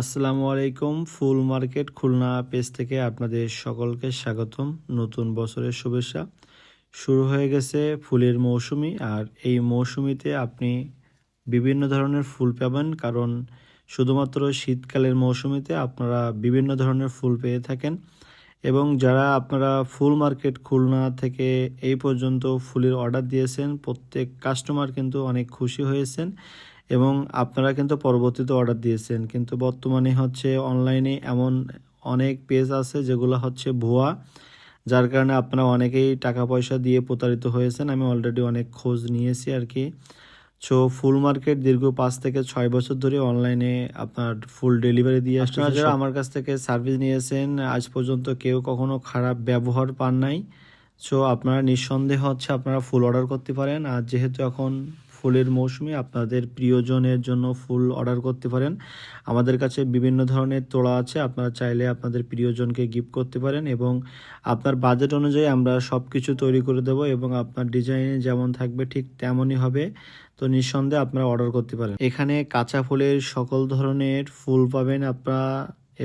আসসালামু আলাইকুম, ফুল market Khulna page থেকে আপনাদের সকলকে স্বাগতম। নতুন বছরের শুভেচ্ছা। শুরু হয়ে গেছে ফুলের মৌসুমি, আর এই মৌসুমিতে আপনি বিভিন্ন ধরনের ফুল পাবেন, কারণ শুধুমাত্র শীতকালের মৌসুমিতে আপনারা বিভিন্ন ধরনের ফুল পেয়ে থাকেন। এবং যারা আপনারা ফুল মার্কেট খুলনা থেকে এই পর্যন্ত ফুলের অর্ডার দিয়েছেন, প্রত্যেক কাস্টমার কিন্তু অনেক খুশি হয়েছেন। এবং আপনারা কিন্তু পরবর্তীতে অর্ডার দিয়েছেন। কিন্তু বর্তমানে হচ্ছে অনলাইনে এমন অনেক পেজ আছে যেগুলো হচ্ছে ভুয়া যার কারণে আপনারা অনেকেই টাকা পয়সা দিয়ে প্রতারিত হয়েছেন। আমি অলরেডি অনেক খোঁজ নিয়েছি আর কি সো ফুল মার্কেট দীর্ঘ পাঁচ থেকে ছয় বছর ধরে অনলাইনে আপনার ফুল ডেলিভারি দিয়ে আসছে। যারা আমার কাছ থেকে সার্ভিস নিয়েছেন আজ পর্যন্ত কেউ কখনো খারাপ ব্যবহার পান নাই। সো আপনারা নিঃসন্দেহ হচ্ছে আপনারা ফুল অর্ডার করতে পারেন। আর যেহেতু এখন ফুলের মৌসুমে আপনাদের প্রিয়জনের জন্য ফুল অর্ডার করতে পারেন। আমাদের কাছে বিভিন্ন ধরনের তোড়া আছে, আপনারা চাইলে আপনাদের প্রিয়জনকে গিফট করতে পারেন এবং আপনার বাজেট অনুযায়ী আমরা সব কিছু তৈরি করে দেবো এবং আপনার ডিজাইনে যেমন থাকবে ঠিক তেমনই হবে। তো নিঃসন্দেহে আপনারা অর্ডার করতে পারেন। এখানে কাঁচা ফুলের সকল ধরনের ফুল পাবেন আপনারা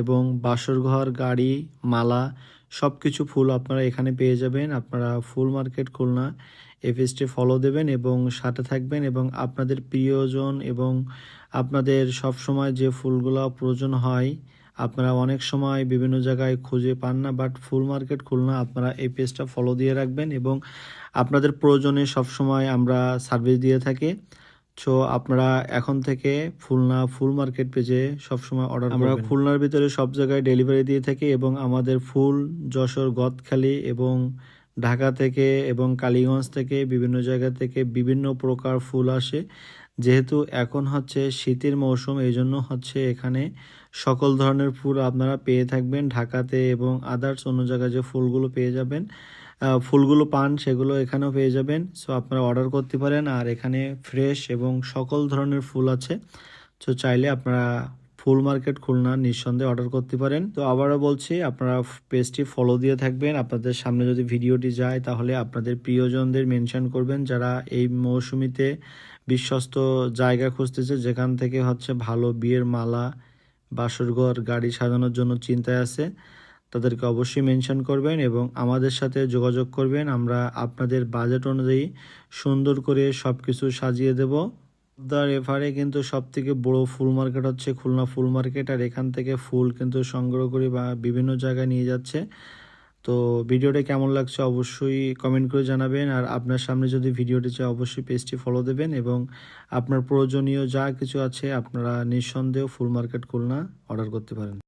এবং বাসরঘর গাড়ি, মালা সব কিছু ফুল আপনারা এখানে পেয়ে যাবেন। আপনারা ফুল মার্কেট খুলনা এফএসটি ফলো দেবেন এবং সাথে থাকবেন এবং আপনাদের প্রিয়জন এবং আপনাদের সব সময় যে ফুলগুলো প্রয়োজন হয়, আপনারা অনেক সময় বিভিন্ন জায়গায় খুঁজে পান না বাট ফুল মার্কেট খুলনা আপনারা এই পেজটা ফলো দিয়ে রাখবেন এবং আপনাদের প্রয়োজনে সব সময় আমরা সার্ভিস দিয়ে থাকি। সো আপনারা এখন থেকে খুলনা ফুল মার্কেট পেজে সবসময় অর্ডার আমরা খুলনার ভিতরে সব জায়গায় ডেলিভারি দিয়ে থাকি এবং আমাদের ফুল যশোর গদখালি এবং ঢাকা থেকে এবং কালীগঞ্জ থেকে বিভিন্ন জায়গা থেকে বিভিন্ন প্রকার ফুল আসে। যেহেতু এখন হচ্ছে শীতের মৌসুম এই জন্য হচ্ছে এখানে সকল ধরনের ফুল আপনারা পেয়ে থাকবেন। ঢাকাতে এবং আদার্স অন্য জায়গায় যে ফুলগুলো পেয়ে যাবেন। ফুলগুলো পান, সেগুলো এখানেও পেয়ে যাবেন। সো আপনারা অর্ডার করতে পারেন। আর এখানে ফ্রেশ এবং সকল ধরনের ফুল আছে। সো চাইলে আপনারা ফুল মার্কেট খুলনা নিঃসন্দেহে অর্ডার করতে পারেন। তো আবারও বলছি, আপনারা পেজটি ফলো দিয়ে থাকবেন। আপনাদের সামনে যদি ভিডিওটি যায়, তাহলে আপনাদের প্রিয়জনদের মেনশন করবেন যারা এই মৌসুমিতে বিশ্বস্ত জায়গা খুঁজতেছে, যেখান থেকে হচ্ছে ভালো বিয়ের মালা, বাসরঘর, গাড়ি সাজানোর জন্য চিন্তায় আছে। তাদেরকে অবশ্যই মেনশন করবেন এবং আমাদের সাথে যোগাযোগ করবেন। আমরা আপনাদের বাজেট অনুযায়ী সুন্দর করে সব কিছু সাজিয়ে দেব। পদ্মার এফারে কিন্তু সব থেকে বড় ফুল মার্কেট হচ্ছে খুলনা ফুল মার্কেট আর এখান থেকে ফুল কিন্তু সংগ্রহ করে বা বিভিন্ন জায়গায় নিয়ে যাচ্ছে। তো ভিডিওটা কেমন লাগছে অবশ্যই কমেন্ট করে জানাবেন, আর আপনার সামনে যদি ভিডিওটি চায় অবশ্যই পেজটি ফলো দেবেন এবং আপনার প্রয়োজনীয় যা কিছু আছে আপনারা নিঃসন্দেহ ফুল মার্কেট খুলনা অর্ডার করতে পারেন।